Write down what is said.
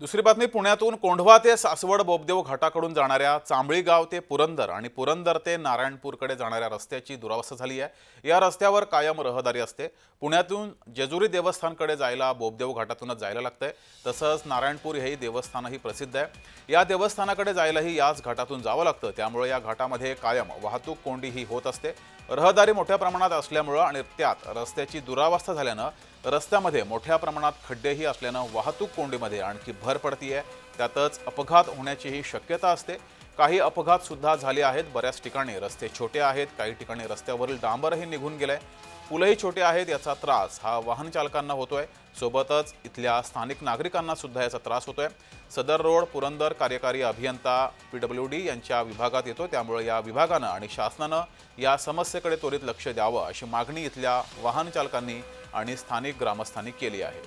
दुसरी बातमी पुण्यातून कोंढवा ते सासवड बोबदेव घाटाकडून जाणाऱ्या चांबळीगाव ते पुरंदर आणि पुरंदर ते नारायणपूरकडे जाणाऱ्या रस्त्याची दुरावस्था झाली आहे. या रस्त्यावर कायम रहदारी असते. पुण्यातून जेजुरी देवस्थानकडे जायला बोबदेव घाटातूनच जायला लागतंय. तसंच नारायणपूर हेही देवस्थानही प्रसिद्ध आहे. या देवस्थानाकडे जायलाही याच घाटातून जावं लागतं. त्यामुळे या घाटामध्ये कायम वाहतूक कोंडी ही होत असते. रहदारी मोठ्या प्रमाणात असल्यामुळं आणि त्यात रस्त्याची दुरावस्था झाल्यानं रस्त्यामध्ये मोठ्या प्रमाणात खड्डेही असल्यानं वाहतूक कोंडीमध्ये आणखी भर पडतीये. त्यातच अपघात होण्याचीही शक्यता असते. काही अपघात सुद्धा झाले आहेत. बऱ्याच ठिकाणी रस्ते छोटे आहेत. काही ठिकाणी रस्त्यावरील डांबरही निघून गेलंय. पुलंही छोटे आहेत. याचा त्रास हा वाहन चालकांना होतोय. सोबतच इथल्या स्थानिक नागरिकांना सुद्धा याचा त्रास होतोय. सदर रोड पुरंदर कार्यकारी अभियंता पी डब्ल्यू डी यांच्या विभागात येतो. त्यामुळे या विभागानं आणि शासनानं या समस्येकडे त्वरित लक्ष द्यावं अशी मागणी इथल्या वाहन चालकांनी आणि स्थानिक ग्रामस्थांनी केली आहे.